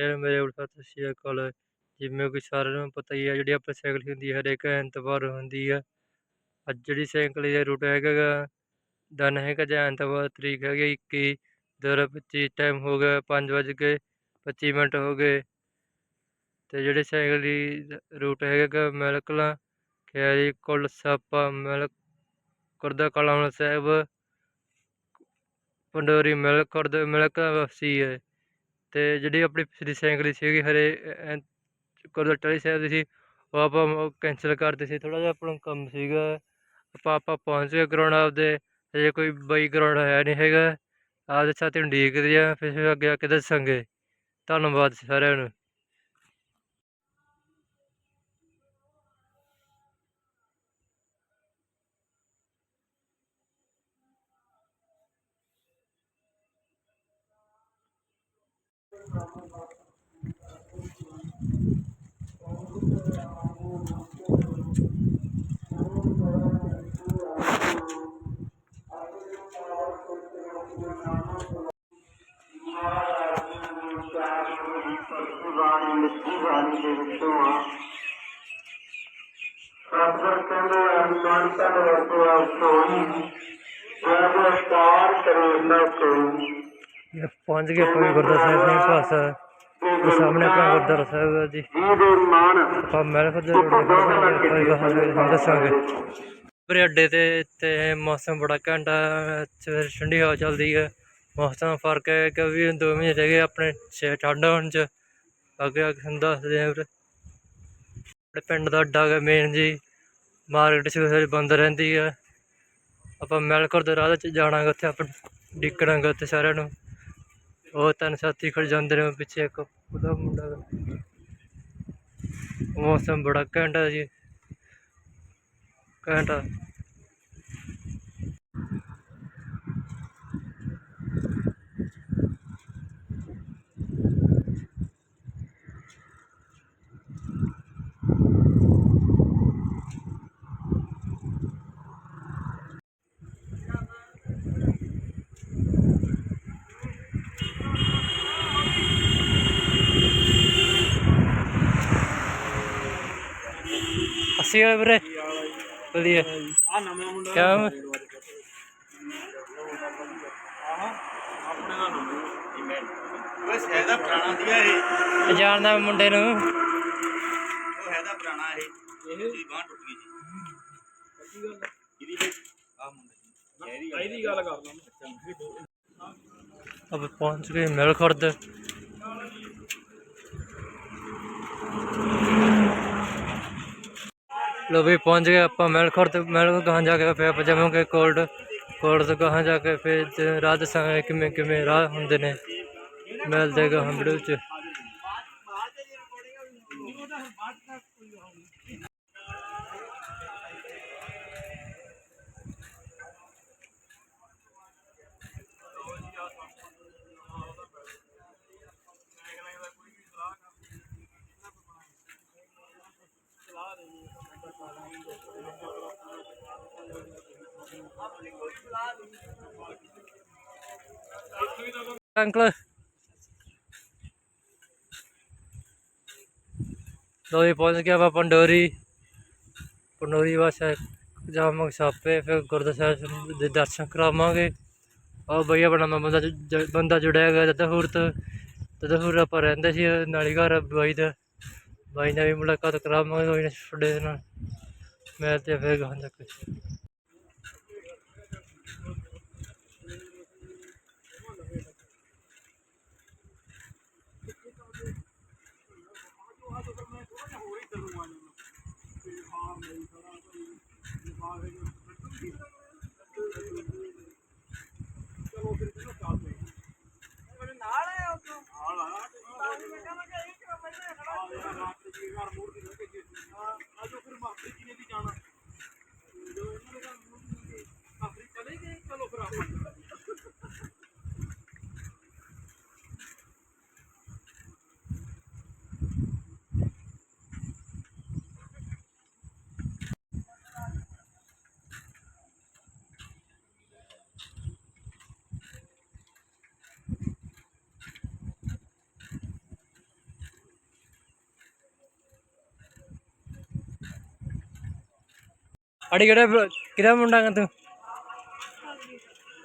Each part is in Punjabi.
ਫਿਰ ਮੇਰੇ ਵੱਲ ਸਤਿ ਸ਼੍ਰੀ ਅਕਾਲ ਜਿਵੇਂ ਕਿ ਸਾਰਿਆਂ ਨੂੰ ਪਤਾ ਹੀ ਹੈ ਜਿਹੜੀ ਆਪਣੀ ਸਾਈਕਲ ਹੁੰਦੀ ਹੈ ਹਰੇਕ ਐਤਵਾਰ ਹੁੰਦੀ ਹੈ ਅੱਜ ਜਿਹੜੀ ਸਾਈਕਲ ਦਾ ਰੂਟ ਹੈਗਾ ਗਾ, ਦਿਨ ਹੈਗਾ ਜਾਂ ਐਤਵਾਰ ਤਰੀਕ ਹੈਗੀ ਇੱਕੀ ਦੋ ਹਜ਼ਾਰ ਪੱਚੀ, ਟਾਈਮ ਹੋ ਗਿਆ ਪੰਜ ਵੱਜ ਕੇ ਪੱਚੀ ਮਿੰਟ ਹੋ ਗਏ। ਅਤੇ ਜਿਹੜੇ ਸਾਈਕਲ ਦੀ ਰੂਟ ਹੈਗਾ ਗਾ, ਮਿਲਕਲਾਂ, ਖੈਰੀ, ਕੁੱਲ, ਸਾਪਾ ਮਿਲ ਗੁਰਦਾ ਕਲਾਮ ਸਾਹਿਬ, ਪੰਡੋਰੀ ਮਿਲ ਖੁਰਦ, ਮਿਲਕ ਵਾਪਸੀ ਹੈ। ਅਤੇ ਜਿਹੜੀ ਆਪਣੀ ਪਿਛਲੀ ਸਾਈਕਲ ਸੀਗੀ ਹਰੇ ਗੁਰਦੁਆਰਾ ਟਾਹਲੀ ਸਾਹਿਬ ਦੀ ਸੀ, ਉਹ ਆਪਾਂ ਕੈਂਸਲ ਕਰਦੇ ਸੀ, ਥੋੜ੍ਹਾ ਜਿਹਾ ਆਪਣਾ ਕੰਮ ਸੀਗਾ। ਆਪਾਂ ਆਪਾਂ ਪਹੁੰਚ ਗਏ ਗਰਾਊਂਡ ਆਪਦੇ ਹਜੇ ਕੋਈ ਬਈ ਗਰਾਊਂਡ ਹੈ ਨਹੀਂ ਹੈਗਾ। ਆਪਦੇ ਸਾਥੀ ਨੂੰ ਉਡੀਕਦੇ ਆ, ਫਿਰ ਅੱਗੇ ਆ ਕੇ ਦੱਸਾਂਗੇ। ਧੰਨਵਾਦ ਸਾਰਿਆਂ ਨੂੰ। ਮਿੱਠੀ ਦੇ ਵਿੱਚੋਂ ਆ ਸਤਿਗੁਰ ਕਹਿੰਦੇ ਅਨੰਦ ਤਨ ਵਰਤਿਆ ਸੋਈ ਜਦ ਅਵਤਾਰ ਕਰੇ ਨਾ ਕੋਈ ਇਹ ਪਹੁੰਚ ਗਏ ਆਪਾਂ ਵੀ ਗੁਰਦੁਆਰਾ ਸਾਹਿਬ ਸਿੰਘ ਭਾਸਾ ਦੇ ਸਾਹਮਣੇ ਆਪਣਾ ਗੁਰਦੁਆਰਾ ਸਾਹਿਬ ਹੈ ਜੀ ਜਿਹਦੇ ਮਨ ਆਪਾਂ ਮੈਲ ਖੁਦ ਦੇ ਦੱਸਾਂਗੇ। ਪਰੇ ਅੱਡੇ ਤੇ ਤੇ ਮੌਸਮ ਬੜਾ ਘੰਟਾ, ਸਵੇਰ ਠੰਡੀ ਹਵਾ ਚੱਲਦੀ ਹੈ ਮੌਸਮ ਫ਼ਰਕ ਹੈ ਕਿ ਵੀ ਦੋ ਮਹੀਨੇ ਰਹਿ ਗਏ ਆਪਣੇ ਠੰਡ ਹੋਣ ਚ। ਅੱਗੇ ਅੱਗੇ ਤੁਹਾਨੂੰ ਦੱਸਦੇ ਆ ਫਿਰ ਆਪਣੇ ਪਿੰਡ ਦਾ ਅੱਡਾ ਹੈ ਮੇਨ ਜੀ। ਮਾਰਕੀਟ ਸਵੇਰੇ ਬੰਦ ਰਹਿੰਦੀ ਹੈ ਆਪਾਂ ਮੈਲਕਰ ਦੇ ਰਾਹ 'ਚ ਜਾਣਾਗਾ, ਉੱਥੇ ਆਪਾਂ ਡਿੱਕਣਾਗਾ ਉੱਥੇ ਸਾਰਿਆਂ ਨੂੰ। ਉਹ ਤਿੰਨ ਸਾਥੀ ਖੜ ਜਾਂਦੇ ਨੇ ਪਿੱਛੇ ਇੱਕ ਉਹਦਾ ਮੁੰਡਾ ਮੌਸਮ ਬੜਾ ਘੈਂਟ ਜੀ। ਘੈਂਟ ਆ ਅਸੀਂ ਵਾਲੇ ਵੀਰੇ। ਵਧੀਆ। ਆ ਨਵਾਂ ਮੁੰਡਾ ਕਿਆ ਵਾ? ਆਪਣੇ ਦਾ ਨਵਾਂ ਓਏ ਸਹਿਦਾ ਪੁਰਾਣਾ ਸੀਗਾ ਇਹ ਜਾਣਦਾ ਮੁੰਡੇ ਨੂੰ। ਉਹ ਹੈਦਾ ਪੁਰਾਣਾ ਇਹ ਇਹਦੀ ਬਾਂਹ ਟੁੱਟ ਗਈ ਜੀ ਗੱਲ ਇਹਦੀ ਆ ਮੁੰਡੇ ਇਹਦੀ ਗੱਲ ਕਰਦਾ ਮੈਂ ਅਬ ਪਹੁੰਚ ਗਏ ਮਿਲ ਖੁਰਦ ਲੋ ਵੀ ਪਹੁੰਚ ਗਏ ਆਪਾਂ ਮਿਲ ਖੁਰਦ ਮਿਲ ਕੋ ਕਹਾਂ ਜਾ ਕੇ ਫਿਰ ਆਪਾਂ ਜਾਵਾਂਗੇ ਕੋਲਡ ਕੋਲਡ ਤੋਂ ਕਹਾਂ ਜਾ ਕੇ ਫਿਰ ਜ- ਰਾਹ ਦੱਸਾਂਗੇ ਕਿਵੇਂ ਕਿਵੇਂ ਰਾਹ ਹੁੰਦੇ ਨੇ। ਮਿਲਦੇ ਗਾ ਹਮ ਵੀਡੀਓ ਚ। ਅੰਕਲ। ਲੋ ਜੀ, ਪਹੁੰਚ ਗਿਆ ਆਪਾਂ ਪੰਡੋਰੀ। ਪੰਡੋਰੀ ਵਾਸਤੇ ਜਾਵਾਂਗੇ ਸਾਪੇ ਫਿਰ ਗੁਰਦੁਆਰਾ ਸਾਹਿਬ ਦੇ ਦਰਸ਼ਨ ਕਰਾਵਾਂਗੇ। ਉਹ ਬਈਆ ਆਪਣਾ ਬੰਦਾ ਬੰਦਾ ਜੁੜਿਆ ਹੈਗਾ ਦਦਹੂਰ ਤੋਂ ਦਦਹੂਰ ਆਪਾਂ ਰਹਿੰਦੇ ਸੀ, ਨਾਲੀ ਘਰ ਬਾਈ ਦਾ। ਬਾਈ ਨਾਲ ਵੀ ਮੁਲਾਕਾਤ ਕਰਾਵਾਂਗੇ ਕੋਈ ਨਾ ਛੋਡੇ ਨਾਲ। ਮੈਂ ਤੇ ਫਿਰ ਗਾਂ ਜਾ ਅੜੀ ਕਿਹੜਾ ਕਿਹੜਾ ਮੁੰਡਾ ਗਾ ਤੂੰ?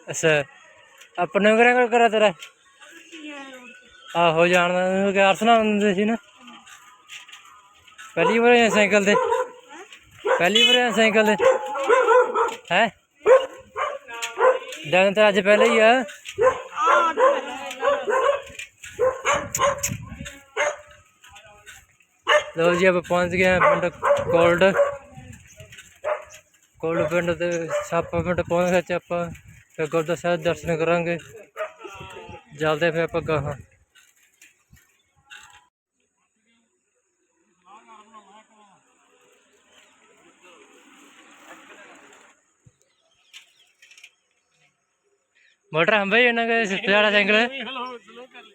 ਅੱਛਾ, ਆਪਣੇ ਘਰੇ ਕਰ ਕਰਾ ਤੇਰਾ? ਆਹੋ, ਜਾਣਦਾ ਤੂੰ ਕਿ ਅਰਸਨਾ ਹੁੰਦੇ ਸੀ ਨਾ। ਪਹਿਲੀ ਵਾਰ ਆਇਆ ਸਾਈਕਲ ਤੇ। ਪਹਿਲੀ ਵਾਰ ਆਇਆ ਸਾਈਕਲ ਤੇ। ਹੈ? ਜਨ ਤਾਂ ਅੱਜ ਪਹਿਲੇ ਹੀ ਆ। ਲੋ ਜੀ, ਆਪਾਂ ਪਹੁੰਚ ਗਏ ਹਾਂ ਪਿੰਡ ਕੋਲਡ। ਕੋਲਡ ਪਿੰਡ ਦੇ ਛਾਪਾ ਪਿੰਡ ਪਹੁੰਚੇ ਚ ਆਪਾਂ ਫਿਰ ਗੁਰਦੁਆਰਾ ਸਾਹਿਬ ਦਰਸ਼ਨ ਕਰਾਂਗੇ। ਜਲਦੇ ਫਿਰ ਆਪਾਂ ਗਾਹਾਂ ਮੋਟਰ ਹੰਬੇ ਇਹਨਾਂ ਕੇ ਸਿੱਧਾ ਸਾਈਕਲ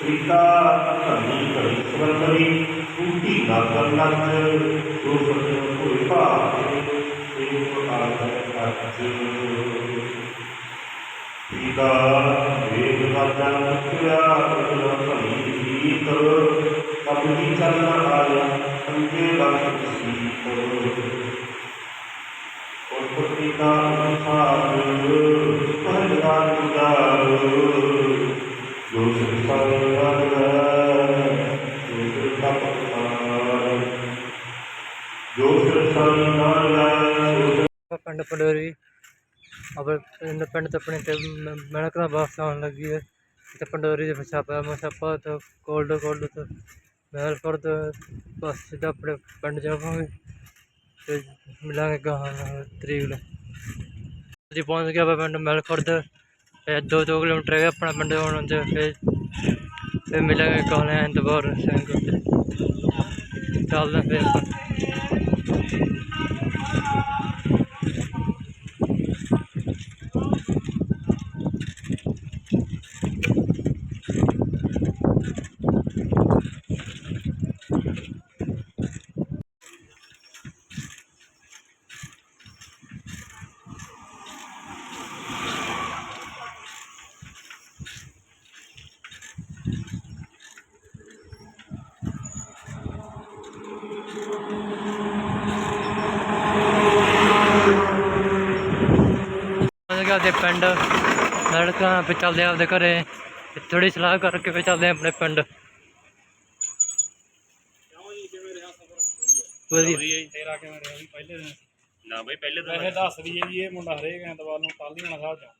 ਪਿਤਾ ਭੰਗੀ ਕੋਈ ਸੰਗਲੀ ਸੁਖੀ ਨਾ ਕਰ ਲਾਚ ਜੋ ਸਤਿ ਕੋਈ ਭਾਵੇ ਤੇ ਪ੍ਰਕਾਰ ਦਾ ਖਰਚ ਪਿਤਾ ਵੇਦ ਵਾਚਾ ਮੁਖਿਆ ਅਜਨਾ ਭਈ ਗੀਤ ਕਬੀ ਚਰਨ ਆਇਆ ਪਿੰਡ ਪੰਡੋਰੀ ਆਪਣੇ ਪਿੰਡ ਪਿੰਡ ਤੋਂ ਆਪਣੇ ਤੇ ਮਿਹਨਤ ਨਾਲ ਵਾਪਸ ਆਉਣ ਲੱਗੀ ਹੈ। ਤੇ ਪੰਡੋਰੀ ਦੇ ਛਾਪਾ ਮਛਾਪਾ ਤੋਂ ਕੋਲਡ ਕੋਲਡ ਤੋਂ ਮਹਿਲਪੁਰ ਤੋਂ ਬਸ ਸਿੱਧਾ ਆਪਣੇ ਪਿੰਡ ਜਾਵਾਂਗੇ ਤੇ ਮਿਲਾਂਗੇ ਗਾਹਾਂ ਤਰੀਕ ਨੂੰ। ਅਸੀਂ ਪਹੁੰਚ ਗਏ ਆਪਾਂ ਪਿੰਡ ਮਹਿਲਪੁਰ ਤੇ। ਤੇ ਦੋ ਦੋ ਕਿਲੋਮੀਟਰ ਹੈ ਆਪਣਾ ਪਿੰਡ ਆਉਣ ਤੇ ਫਿਰ ਫਿਰ ਮਿਲਾਂਗੇ ਕਾਲੇ ਐਤਵਾਰ ਸਿੰਘ ਤੇ ਫਿਰ ਗਏ ਆਪਦੇ ਪਿੰਡ ਲੜਕਾਂ ਫਿਰ ਚੱਲਦੇ ਆ ਆਪਦੇ ਘਰੇ। ਥੋੜੀ ਸਲਾਹ ਕਰਕੇ ਫਿਰ ਚੱਲਦੇ ਆਪਣੇ ਪਿੰਡ। ਵਧੀਆ। ਤੇਰਾ ਕਿਵੇਂ ਰਿਹਾ ਵੀ ਪਹਿਲੇ ਦਿਨ? ਨਾ ਬਈ ਪਹਿਲੇ ਦਿਨ ਵੈਸੇ ਦੱਸ ਦਈਏ ਜੀ ਇਹ ਮੁੰਡਾ ਹਰੇਕ ਐਤਵਾਰ ਨੂੰ ਟਾਲੀਆਂ ਸਾਹਿਬ ਜਾਂਦਾ